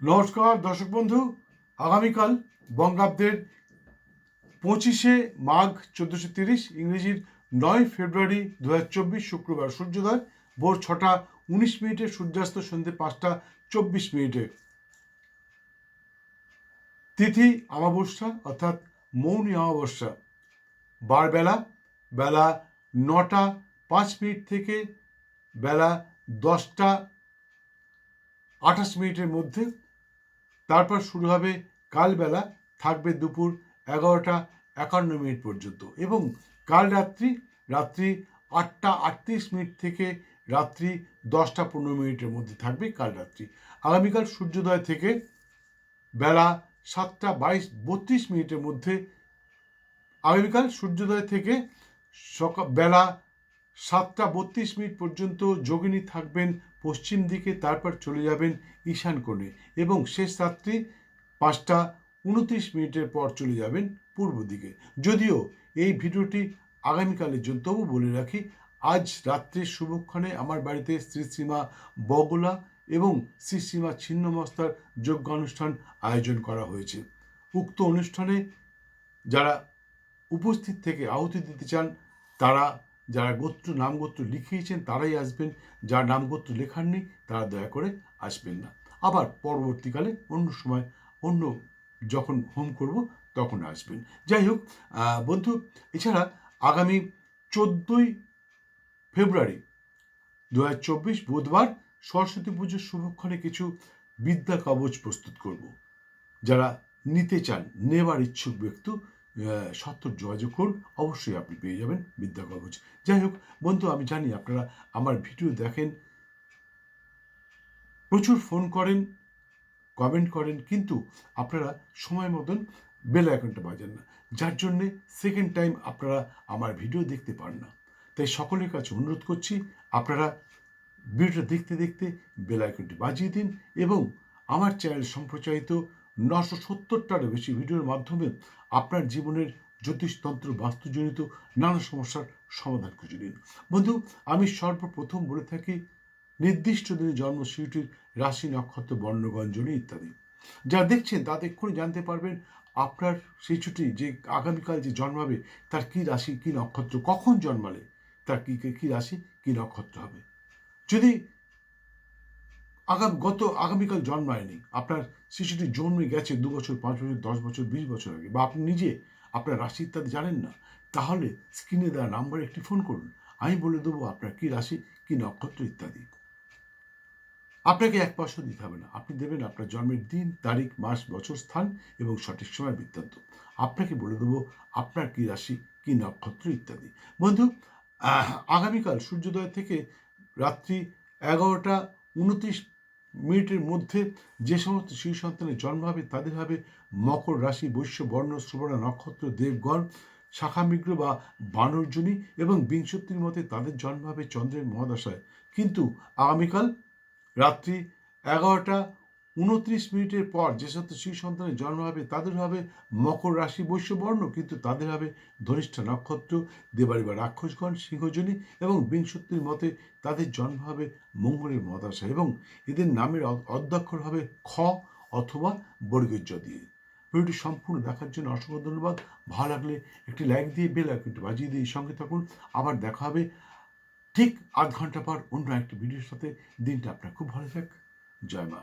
নমস্কার, দর্শক বন্ধু, আগামীকাল বঙ্গাব্দের পঁচিশে মাঘ চোদ্দোশো তিরিশ, ইংরেজির নয় ফেব্রুয়ারি দু চব্বিশ শুক্রবার, সূর্যোদয়, ভোর ছটা উনিশ মিনিটে, সূর্যাস্ত সন্ধ্যে পাঁচটা চব্বিশ মিনিটে। তিথি অমাবস্যা, অর্থাৎ মৌনী অমাবস্যা। বারবেলা, বেলা নটা পাঁচ মিনিট থেকে বেলা দশটা আঠাশ মিনিটের মধ্যে তারপর শুরু হবে কালবেলা, থাকবে দুপুর এগারোটা একান্ন মিনিট পর্যন্ত এবং কাল রাত্রি রাত্রি আটটা আটত্রিশ মিনিট থেকে রাত্রি দশটা পনেরো মিনিটের মধ্যে থাকবে কাল রাত্রি। আগামীকাল সূর্যোদয় থেকে বেলা সাতটা বাইশ বত্রিশ মিনিটের মধ্যে আগামীকাল সূর্যোদয় থেকে সকাল, বেলা সাতটা বত্রিশ মিনিট পর্যন্ত যোগিনী থাকবেন পশ্চিম দিকে তারপর চলে যাবেন ঈশান কোণে এবং শেষ রাত্রি পাঁচটা উনত্রিশ মিনিটের পর চলে যাবেন পূর্ব দিকে। যদিও এই ভিডিওটি আগামীকালের জন্য, তবু বলে রাখি, আজ রাত্রির শুভক্ষণে আমার বাড়িতে শ্রী শ্রীমা বগলা এবং শ্রী শ্রীমা ছিন্নমস্তার যজ্ঞানুষ্ঠান আয়োজন করা হয়েছে। উক্ত অনুষ্ঠানে যারা উপস্থিত থেকে আহুতি দিতে চান, তারা যারা গোত্র নাম গোত্র লিখিয়েছেন তারাই আসবেন। যার নাম গোত্র লেখাননি তারা দয়া করে আসবেন না। আবার পরবর্তীকালে অন্য সময়, অন্য যখন হোম করব, তখন আসবেন। যাই হোক বন্ধু, এছাড়া আগামী চোদ্দোই ফেব্রুয়ারি দু চব্বিশ বুধবার সরস্বতী পুজোর শুভক্ষণে কিছু বিদ্যা কবচ প্রস্তুত করব। যারা নিতে চান, নেবার ইচ্ছুক ব্যক্তি সত্তর যোগাযোগ করুন। অবশ্যই আপনি পেয়ে যাবেন বিদ্যা কবচ যাই হোক, বন্ধু, আমি জানি আপনারা আমার ভিডিও দেখেন, প্রচুর ফোন করেন, কমেন্ট করেন, কিন্তু আপনারা সময় মতন বেল আইকনটা বাজান না। যার জন্যে সেকেন্ড টাইম আপনারা আমার ভিডিও দেখতে পান না। তাই সকলের কাছে অনুরোধ করছি, আপনারা ভিডিওটা দেখতে দেখতে বেল আইকনটি বাজিয়ে দিন এবং আমার চ্যানেল সম্প্রচারিত নশো সত্তরটারও বেশি ভিডিওর মাধ্যমে আপনার জীবনের জ্যোতিষতন্ত্র বাস্তুজনিত নানা সমস্যার সমাধান খুঁজে নিন। বন্ধু, আমি সর্বপ্রথম বলে থাকি, নির্দিষ্ট দিনে জন্ম জন্মশিশুটির রাশি, নক্ষত্র বর্ণগঞ্জনী ইত্যাদি। যা দেখছেন তাতে এক্ষুনি জানতে পারবেন আপনার শিশুটি যে আগামীকাল যে জন্মাবে, তার কি রাশি, কি নক্ষত্র, কখন জন্মালে, তার কি কি রাশি, কি নক্ষত্র হবে। যদি আগাম, গত আগামীকাল জন্মায়নি। আপনার শিশুটি জন্মে গেছে দু বছর, পাঁচ বছর, দশ বছর, বিশ বছর আগে। বা আপনি নিজে আপনার রাশি ইত্যাদি জানেন না, তাহলে স্ক্রিনে দেওয়া নাম্বারে একটি ফোন করুন। আমি বলে দেবো আপনার কী রাশি, কি নক্ষত্র ইত্যাদি। আপনাকে এক পয়সা দিতে হবে না। আপনি দেবেন আপনার জন্মের দিন, তারিখ, মাস, বছর, স্থান এবং সঠিক সময় বৃত্তান্ত। আপনাকে বলে দেবো আপনার কী রাশি, কি নক্ষত্র ইত্যাদি। বন্ধু আগামীকাল সূর্যোদয় থেকে রাত্রি এগারোটা উনত্রিশ মিনিটের মধ্যে যে সমস্ত শিশু সন্তানের জন্ম হবে, তাদের হবে মকর রাশি, বৈশ্য, বর্ণ সুবর্ণ নক্ষত্র, দেবগণ শাখামিগ্র বা বানরজনী এবং বিংশতির মতে তাদের জন্ম হবে চন্দ্রের মহাদশায়। কিন্তু আগামীকাল রাত্রি এগারোটা উনত্রিশ মিনিটের পর যে সমস্ত শিশু সন্তানের জন্ম হবে, তাদের হবে মকর রাশি বৈশ্যবর্ণ কিন্তু তাদের হবে ধনিষ্ঠা নক্ষত্র দেবাড়ি বা রাক্ষসগণ, সিংহজনী এবং বিংশতির মতে তাদের জন্ম হবে মঙ্গলের মহাদশা এবং এদের নামের অধ্যক্ষর হবে খ অথবা বর্গীর্য দিয়ে। ভিডিওটি সম্পূর্ণ দেখার জন্য অসংখ্য ধন্যবাদ। ভালো লাগলে একটি লাইক দিয়ে বেল আইকনটি বাজিয়ে দিয়ে সঙ্গে থাকুন। আবার দেখা হবে ঠিক আধ ঘণ্টা পর অন্য একটি ভিডিওর সাথে। দিনটা আপনার খুব ভালো থাক। জয় মা।